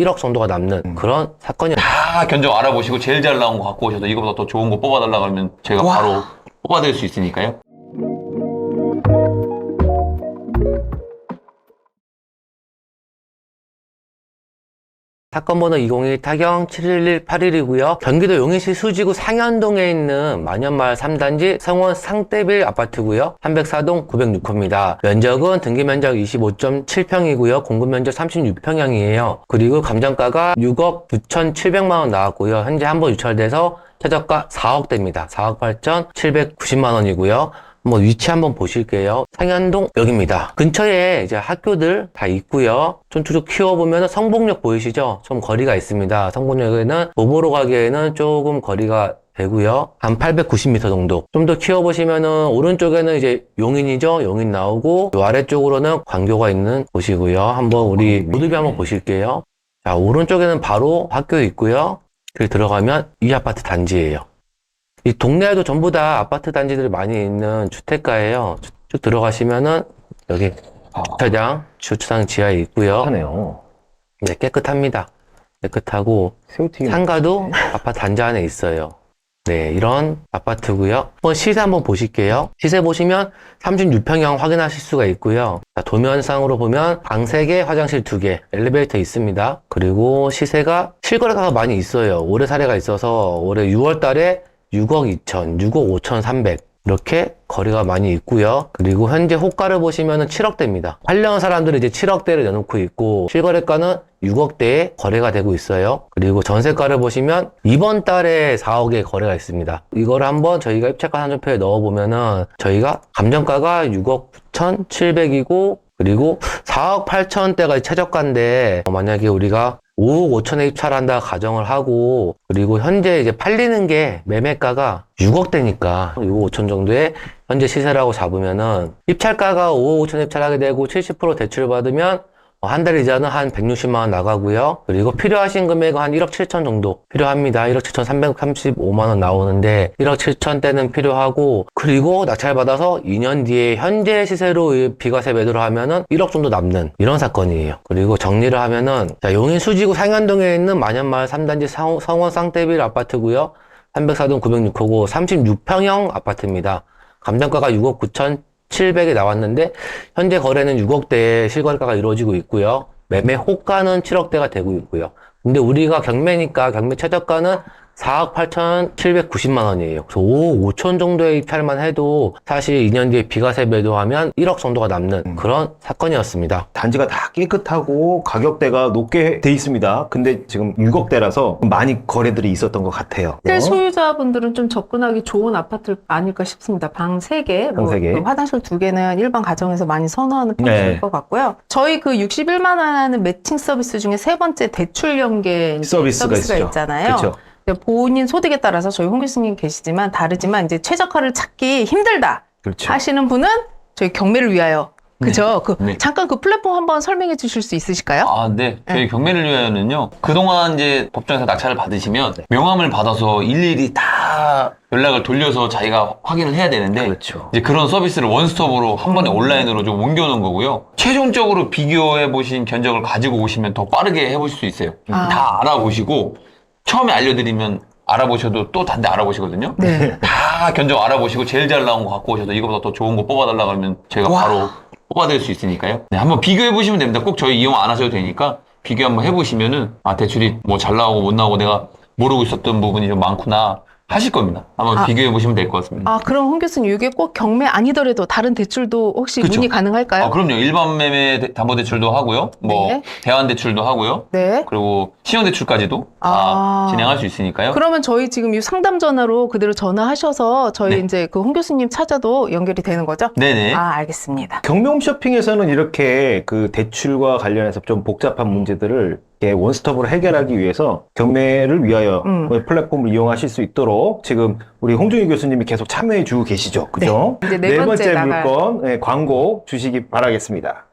1억 정도가 남는 그런 사건이 다 견적 알아보시고 제일 잘 나온 거 갖고 오셔서 이거보다 더 좋은 거 뽑아달라 그러면 저희가 와. 바로 뽑아드릴 수 있으니까요. 사건 번호 202 타경 71181이고요. 경기도 용인시 수지구 상현동에 있는 만연마을 3단지 성원 상대빌 아파트고요. 304동 906호입니다. 면적은 등기 면적 25.7평이고요. 공급 면적 36평형이에요. 그리고 감정가가 6억 9,700만 원 나왔고요. 현재 한 번 유찰돼서 최저가 4억 대입니다. 4억 8,790만 원이고요. 한번 위치 한번 보실게요. 상현동 여기입니다. 근처에 이제 학교들 다 있고요. 좀 쭉쭉 키워보면 성북역 보이시죠? 좀 거리가 있습니다. 성북역에는 도보로 가기에는 조금 거리가 되고요. 한 890m 정도. 좀 더 키워보시면은 오른쪽에는 이제 용인이죠. 용인 나오고 요 아래쪽으로는 광교가 있는 곳이고요. 한번 우리 모두비 한번 보실게요. 자, 오른쪽에는 바로 학교 있고요. 그 들어가면 이 아파트 단지예요. 이 동네에도 전부 다 아파트 단지들이 많이 있는 주택가예요. 쭉- 쭉 들어가시면은 여기 주차장, 주차장 지하에 있고요. 하네요. 네, 깨끗합니다. 깨끗하고 새우튀김. 상가도 아파트 단지 안에 있어요. 네, 이런 아파트고요. 한번 시세 한번 보실게요. 시세 보시면 36평형 확인하실 수가 있고요. 자, 도면상으로 보면 방 3개, 화장실 2개, 엘리베이터 있습니다. 그리고 시세가 실거래가가 많이 있어요. 올해 사례가 있어서 올해 6월 달에 6억 2천, 6억 5천 3백 이렇게 거래가 많이 있고요. 그리고 현재 호가를 보시면은 7억대입니다. 팔려는 사람들이 이제 7억대를 내놓고 있고 실거래가는 6억대에 거래가 되고 있어요. 그리고 전세가를 보시면 이번 달에 4억의 거래가 있습니다. 이걸 한번 저희가 입찰가 산정표에 넣어보면은 저희가 감정가가 6억 9,700이고 그리고 4억 8천대가 최저가인데 어, 만약에 우리가 5억 5천에 입찰한다 가정을 하고 그리고 현재 이제 팔리는 게 매매가가 6억대니까 6억 5천 정도의 현재 시세라고 잡으면은 입찰가가 5억 5천 입찰하게 되고 70% 대출 받으면 어, 한 달 이자는 한 160만 원 나가고요. 그리고 필요하신 금액은 한 1억 7천 정도 필요합니다. 1억 7천 335만 원 나오는데 1억 7천 대는 필요하고 그리고 낙찰 받아서 2년 뒤에 현재 시세로 이 비과세 매도를 하면은 1억 정도 남는 이런 사건이에요. 그리고 정리를 하면은 자, 용인 수지구 상현동에 있는 만연마을 3단지 성, 성원 쌍대빌 아파트고요. 304동 906호고 36평형 아파트입니다. 감정가가 6억 9천 700에 나왔는데 현재 거래는 6억대의 실거래가가 이루어지고 있고요. 매매 호가는 7억대가 되고 있고요. 근데 우리가 경매니까 경매 최저가는 4억 8,790만 원이에요. 그래서 5억 5천 정도의 입찰만 해도 사실 2년 뒤에 비과세 매도하면 1억 정도가 남는 그런 사건이었습니다. 단지가 다 깨끗하고 가격대가 높게 돼 있습니다. 근데 지금 6억대라서 많이 거래들이 있었던 것 같아요. 호텔 소유자분들은 좀 접근하기 좋은 아파트 아닐까 싶습니다. 방 3개, 방세 개. 화장실 2개는 일반 가정에서 많이 선호하는 편일 네. 것 같고요. 저희 그 61만 원 하는 매칭 서비스 중에 세 번째 대출 연계 서비스가 있죠. 있잖아요. 그렇죠. 이제 본인 소득에 따라서 저희 홍 교수님 계시지만 다르지만 이제 최저가를 찾기 힘들다 그렇죠. 하시는 분은 저희 경매를 위하여 그죠? 그 네. 잠깐 그 플랫폼 한번 설명해 주실 수 있으실까요? 아, 네. 저희 경매를 위하여는요. 그동안 이제 법정에서 낙찰을 받으시면 명함을 받아서 일일이 다 연락을 돌려서 자기가 확인을 해야 되는데 그렇죠. 이제 그런 서비스를 원스톱으로 한 번에 온라인으로 좀 옮겨놓은 거고요. 최종적으로 비교해 보신 견적을 가지고 오시면 더 빠르게 해보실 수 있어요. 아. 다 알아보시고 처음에 알려드리면 알아보셔도 또 단데 알아보시거든요. 네. 다 견적 알아보시고 제일 잘 나온 거 갖고 오셔서 이거보다 더 좋은 거 뽑아달라 그러면 저희가 와. 바로 뽑아드릴 수 있으니까요. 네, 한번 비교해 보시면 됩니다. 꼭 저희 이용 안 하셔도 되니까 비교 한번 해보시면은 아 대출이 뭐 잘 나오고 못 나오고 내가 모르고 있었던 부분이 좀 많구나 하실 겁니다. 한번 아. 비교해 보시면 될 것 같습니다. 아, 그럼 홍 교수님 이게 꼭 경매 아니더라도 다른 대출도 혹시 그쵸. 문의 가능할까요? 아, 그럼요. 일반 매매 대- 담보 대출도 하고요. 뭐 네. 대환 대출도 하고요. 네. 그리고 신용 대출까지도 다 아. 진행할 수 있으니까요. 그러면 저희 지금 이 상담 전화로 그대로 전화하셔서 저희 네. 이제 그 홍 교수님 찾아도 연결이 되는 거죠? 네네. 아, 알겠습니다. 경매 홈쇼핑에서는 이렇게 그 대출과 관련해서 좀 복잡한 문제들을 이렇게 원스톱으로 해결하기 위해서 경매를 위하여 음. 그 플랫폼을 이용하실 수 있도록 지금 우리 홍종희 교수님이 계속 참여해 주고 계시죠. 그죠? 이제 네 번째 나갈- 물건 네, 광고 주시기 바라겠습니다.